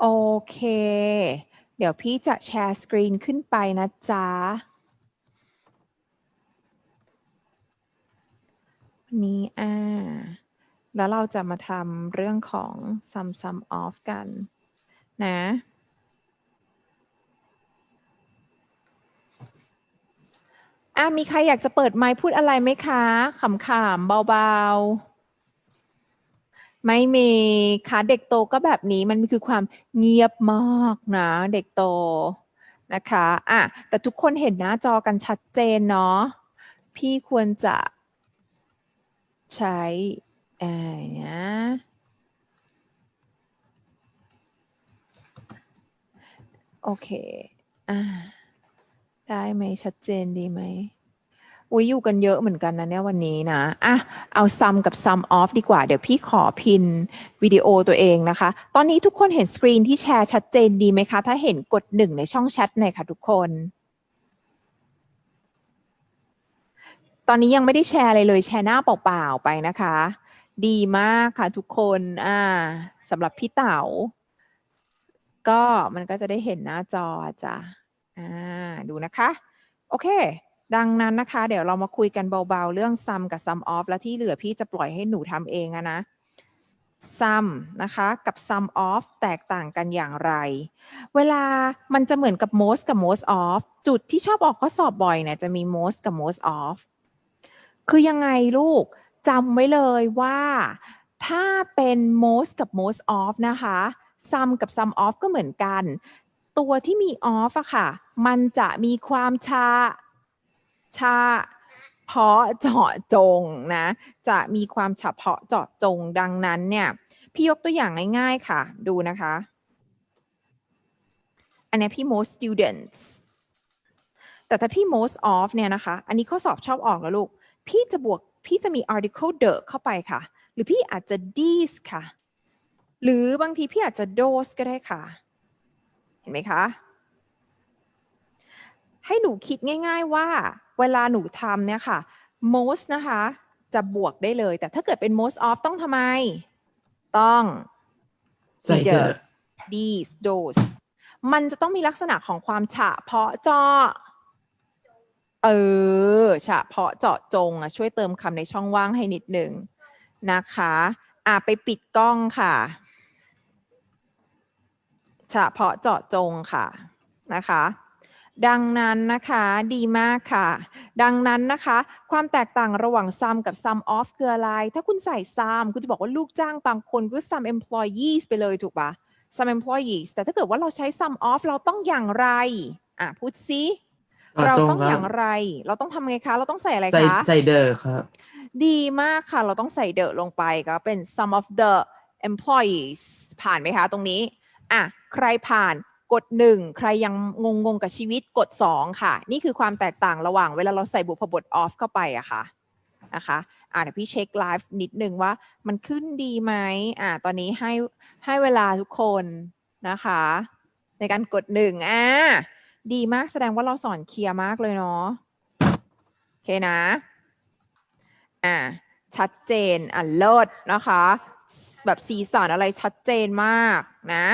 โอเค เดี๋ยวพี่จะแชร์สกรีนขึ้นไปนะจ๊ะ นี้อ่า แล้วเราจะมาทำเรื่องของ sum sum of กัน นะ อะมีใครอยากจะเปิดไมค์พูดอะไรไหมคะ ขำๆ เบาๆ ไม่มีค่ะเด็กโตก็แบบนี้มันคือความเงียบมากนะเด็กโตนะคะอะแต่ทุกคนเห็นหน้าจอกันชัดเจนเนาะพี่ควรจะใช้อะไรนะโอเคอ่าได้ไหมชัดเจนดีไหม อุ้ยอยู่กันเยอะเหมือนกันนะเนี่ยวันนี้นะอะเอา sum กับ sum off ดีกว่า เดี๋ยวพี่ขอพินวิดีโอตัวเองนะคะ ตอนนี้ทุกคนเห็นสกรีนที่แชร์ชัดเจนดีไหมคะ ถ้าเห็นกดหนึ่งในช่องแชทหน่อยค่ะทุกคน ตอนนี้ยังไม่ได้แชร์อะไรเลยแชร์หน้าเปล่าๆไปนะคะ ดีมากค่ะทุกคนอ่าสำหรับพี่เต๋าก็มันก็จะได้เห็นหน้าจอจ้ะอ่าดูนะคะ โอเค ดังนั้นนะคะ เดี๋ยวเรามาคุยกันเบาๆ เรื่อง sum กับ sum off และที่เหลือพี่จะปล่อยให้หนูทำเองอะนะ sum นะคะกับ sum off แตกต่างกันอย่างไร เวลามันจะเหมือนกับ most กับ most off จุดที่ชอบออกข้อสอบบ่อยเนี่ยจะมี most กับ most off คือยังไงลูกจำไว้เลยว่าถ้าเป็น most กับ most off นะคะ sum กับ sum off ก็เหมือนกัน ตัวที่มี off อะค่ะ มันจะมีความชา ชาเพาะเจาะจงนะ จะมีความเฉพาะเจาะจงดังนั้นเนี่ย พี่ยกตัวอย่างง่ายๆค่ะ ดูนะคะ อันนี้พี่ most students แต่ถ้าพี่ most of เนี่ยนะคะ อันนี้ข้อสอบชอบออกแล้วลูก พี่จะบวก พี่จะมี article the เข้าไปค่ะ หรือพี่อาจจะ these ค่ะ หรือบางทีพี่อาจจะ those ก็ได้ค่ะ เห็นไหมคะ ให้หนูคิดง่าย ๆว่า เวลาหนูทำเนี่ยค่ะ most นะคะ จะบวกได้เลย แต่ถ้าเกิดเป็น most of ต้องทำไม ต้อง ใส่เดอ these those มันจะต้องมีลักษณะของความเฉพาะเจาะเออเฉพาะเจาะจงอะช่วยเติมคำในช่องว่างให้นิดหนึ่งนะคะอะไปปิดกล้องค่ะเฉพาะเจาะจงค่ะนะคะ ดังนั้นนะคะดีมากค่ะ ดังนั้นนะคะ ความแตกต่างระหว่าง sum กับ sum off คืออะไร ถ้าคุณใส่ sum คุณจะบอกว่าลูกจ้างบางคนก็ sum employees ไปเลยถูกปะ sum employees แต่ถ้าเกิดว่าเราใช้ sum off เราต้องอย่างไร อะพูดซิต่อเราจงต้องคอรัย่าบงไร เราต้องทำไงคะ เราต้องใส่อะไรใส่คะ ใส่เดอครับ ดีมากค่ะ เราต้องใส่เดอะลงไปก็เป็น some of the employees ผ่านไหมคะตรงนี้ อะ ใครผ่าน กดหนึ่งใครยังงงงกับชีวิตกดสองค่ะ นี่คือความแตกต่างระหว่างเวลาเราใส่บุพบท off เข้าไปอะค่ะนะคะอะเดี๋ยวพี่เช็คไลฟ์นิดนึงว่ามันขึ้นดีไหมอะตอนนี้ให้ให้เวลาทุกคนนะคะ ในการกดหนึ่งอะดีมากแสดงว่าเราสอนเคลียร์มากเลยเนาะโอเคนะอ่าชัดเจนอะเลิศนะคะ แบบสีสันอะไรชัดเจนมากนะ